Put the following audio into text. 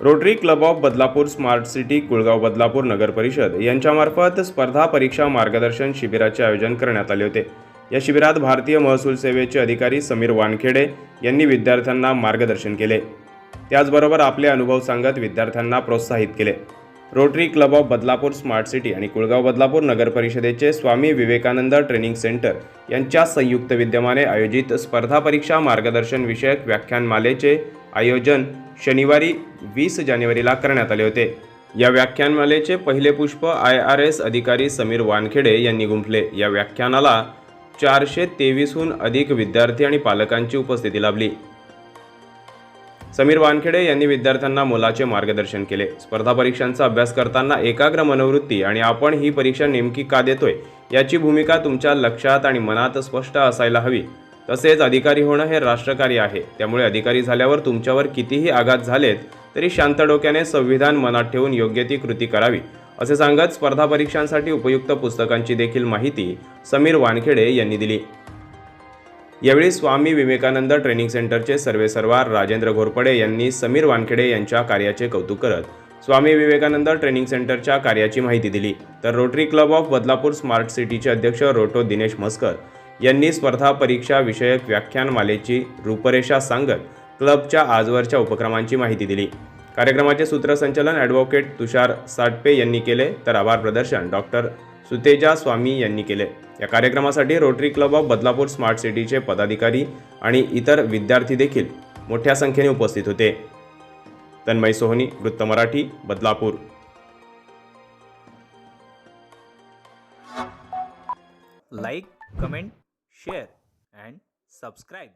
Rotary Club of Badlapur smart city Kulgaon Badlapur नगर परिषद यांच्यामार्फत स्पर्धा परीक्षा मार्गदर्शन शिबिराचे आयोजन करण्यात आले होते. या शिबिरात भारतीय महसूल सेवेचे अधिकारी समीर वानखेडे यांनी विद्यार्थ्यांना मार्गदर्शन केले. त्याचबरोबर आपले अनुभव सांगत विद्यार्थ्यांना प्रोत्साहित केले. Rotary Club of Badlapur smart city आणि कुळगाव बदलापूर नगर परिषदेचे स्वामी विवेकानंद ट्रेनिंग सेंटर यांच्या संयुक्त विद्यमाने आयोजित स्पर्धा परीक्षा मार्गदर्शन विषयक व्याख्यानमालेचे आयोजन शनिवारी वीस जानेवारीला करण्यात आले होते. या व्याख्यानमालेचे पहिले पुष्प आय आर एस अधिकारी समीर वानखेडे यांनी गुंफले. या व्याख्यानाला चारशे तेवीसहून अधिक विद्यार्थी आणि पालकांची उपस्थिती लाभली. समीर वानखेडे यांनी विद्यार्थ्यांना मोलाचे मार्गदर्शन केले. स्पर्धा परीक्षांचा अभ्यास करताना एकाग्र मनोवृत्ती आणि आपण ही परीक्षा नेमकी का देतोय याची भूमिका तुमच्या लक्षात आणि मनात स्पष्ट असायला हवी. तसेच अधिकारी होणं हे राष्ट्रकार्य आहे. त्यामुळे अधिकारी झाल्यावर तुमच्यावर कितीही आघात झालेत तरी शांत डोक्याने संविधान मनात ठेवून योग्य ती कृती करावी. असे सांगत स्पर्धा परीक्षांसाठी उपयुक्त पुस्तकांची देखील माहिती समीर वानखेडे यांनी दिली. यावेळी स्वामी विवेकानंद ट्रेनिंग सेंटरचे सर्वेसर्वा राजेंद्र घोरपडे यांनी समीर वानखेडे यांच्या कार्याचे कौतुक करत स्वामी विवेकानंद ट्रेनिंग सेंटरच्या कार्याची माहिती दिली. तर Rotary Club of Badlapur smart सिटीचे अध्यक्ष रोटो दिनेश मस्कर यांनी स्पर्धा परीक्षा विषयक व्याख्यानमालेची रूपरेषा सांगत क्लबच्या आजवरच्या उपक्रमांची माहिती दिली. कार्यक्रमाचे सूत्रसंचालन ॲडव्होकेट तुषार साटपे यांनी केले. तर आभार प्रदर्शन डॉक्टर सुतेजा स्वामी यांनी केले. या कार्यक्रमासाठी Rotary Club of Badlapur smart सिटीचे पदाधिकारी आणि इतर विद्यार्थी देखील मोठ्या संख्येने उपस्थित होते. तन्मय सोहनी वृत्त Marathi Badlapur. Like comment share and subscribe